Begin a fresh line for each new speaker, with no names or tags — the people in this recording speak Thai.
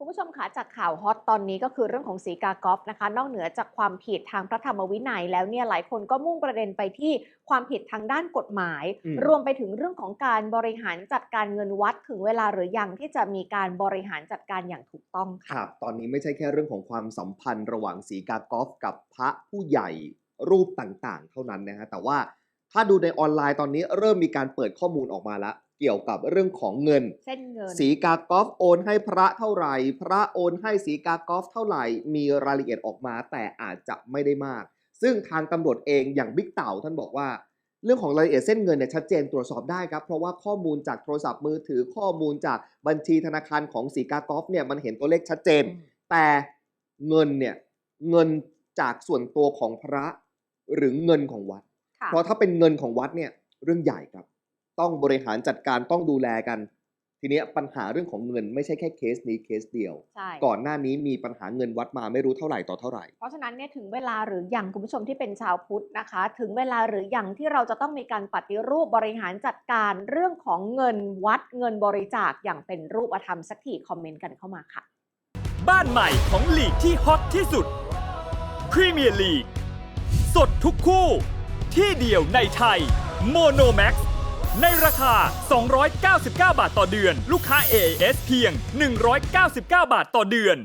คุณผู้ชมคะจากข่าวฮอตตอนนี้ก็คือเรื่องของสีกากอฟนะคะ นอกเหนือจากความผิดทางพระธรรมวินัยแล้วเนี่ยหลายคนก็มุ่งประเด็นไปที่ความผิดทางด้านกฎหมาย
อืม
รวมไปถึงเรื่องของการบริหารจัดการเงินวัดถึงเวลาหรือยังที่จะมีการบริหารจัดการอย่างถูกต้อง
ค
ค่ะ
รับตอนนี้ไม่ใช่แค่เรื่องของความสัมพันธ์ระหว่างสีกากอฟกับพระผู้ใหญ่รูปต่างๆ เท่านั้นนะฮะแต่ว่า ถ้าดูในออนไลน์ตอนนี้เริ่มมีการเปิดข้อมูลออกมาแล้ว เกี่ยวกับเรื่องของเงิน
เส้นเงิน
สีกากอฟโอนให้พระเท่าไหร่ พระโอนให้สีกากอฟเท่าไหร่ มีรายละเอียดออกมาแต่อาจจะไม่ได้มาก ซึ่งทางตำรวจเองอย่างบิ๊กเต่าท่านบอกว่า เรื่องของรายละเอียดเส้นเงินเนี่ยชัดเจนตรวจสอบได้ครับ เพราะว่าข้อมูลจากโทรศัพท์มือถือข้อมูลจากบัญชีธนาคารของสีกากอฟเนี่ยมันเห็นตัวเลขชัดเจน แต่เงินเนี่ยเงินจากส่วนตัวของพระหรือเงินของวัด
ค่ะ
เพราะถ้าเป็นเงินของวัดเนี่ยเรื่องใหญ่ครับ ต้องบริหารจัดการต้องดูแลกัน ทีเนี้ยปัญหาเรื่องของเงินไม่ใช่แค่เคสนี้เคสเดียว
ใช่
ก่อนหน้านี้มีปัญหาเงินวัดมาไม่รู้เท่าไหร่ต่อเท่าไหร่
เพราะฉะนั้นเนี่ยถึงเวลาหรือยังคุณผู้ชมที่เป็นชาวพุทธนะคะ ถึงเวลาหรือยังที่เราจะต้องมีการปฏิรูปบริหารจัดการเรื่องของเงินวัดเงินบริจาคอย่างเป็นรูปธรรมสักทีคอมเมนต์กันเข้ามาค่ะ
บ้านใหม่ของลีกที่ฮอตที่สุดพรีเมียร์ลีกสดทุกคู่ ที่เดียวในไทยโมโนแม็กในราคา 299 บาทต่อเดือน ลูกค้า AIS เพียง 199 บาทต่อเดือน